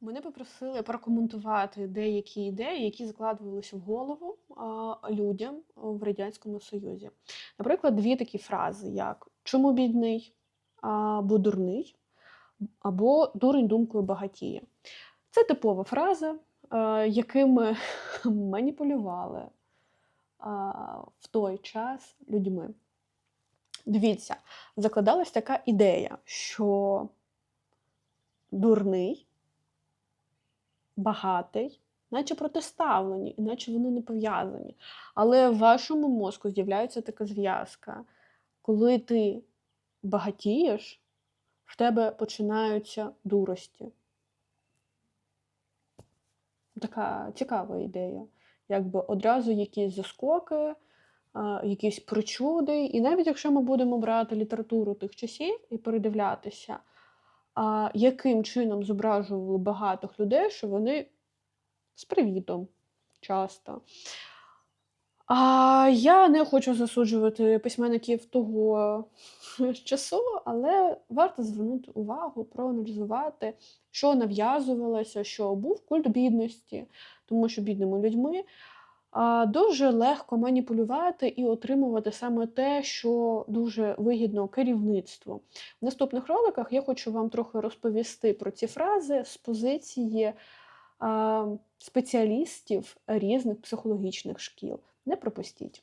Мене попросили прокоментувати деякі ідеї, які закладувалися в голову людям в Радянському Союзі. Наприклад, дві такі фрази, як чому бідний або дурний, або дурень думкою багатіє. Це типова фраза, е, якими маніпулювали в той час людьми. Дивіться, закладалась така ідея, що дурний, багатий, наче протиставлені, іначе вони не пов'язані. Але в вашому мозку з'являється така зв'язка. Коли ти багатієш, в тебе починаються дурості. Така цікава ідея. Якби одразу якісь заскоки, якісь причуди. І навіть якщо ми будемо брати літературу тих часів і передивлятися, яким чином зображували багатих людей, що вони з привітом часто. А я не хочу засуджувати письменників того часу, але варто звернути увагу, проаналізувати, що нав'язувалося, що був культ бідності, тому що бідними людьми дуже легко маніпулювати і отримувати саме те, що дуже вигідно керівництву. В наступних роликах я хочу вам трохи розповісти про ці фрази з позиції спеціалістів різних психологічних шкіл. Не пропустіть.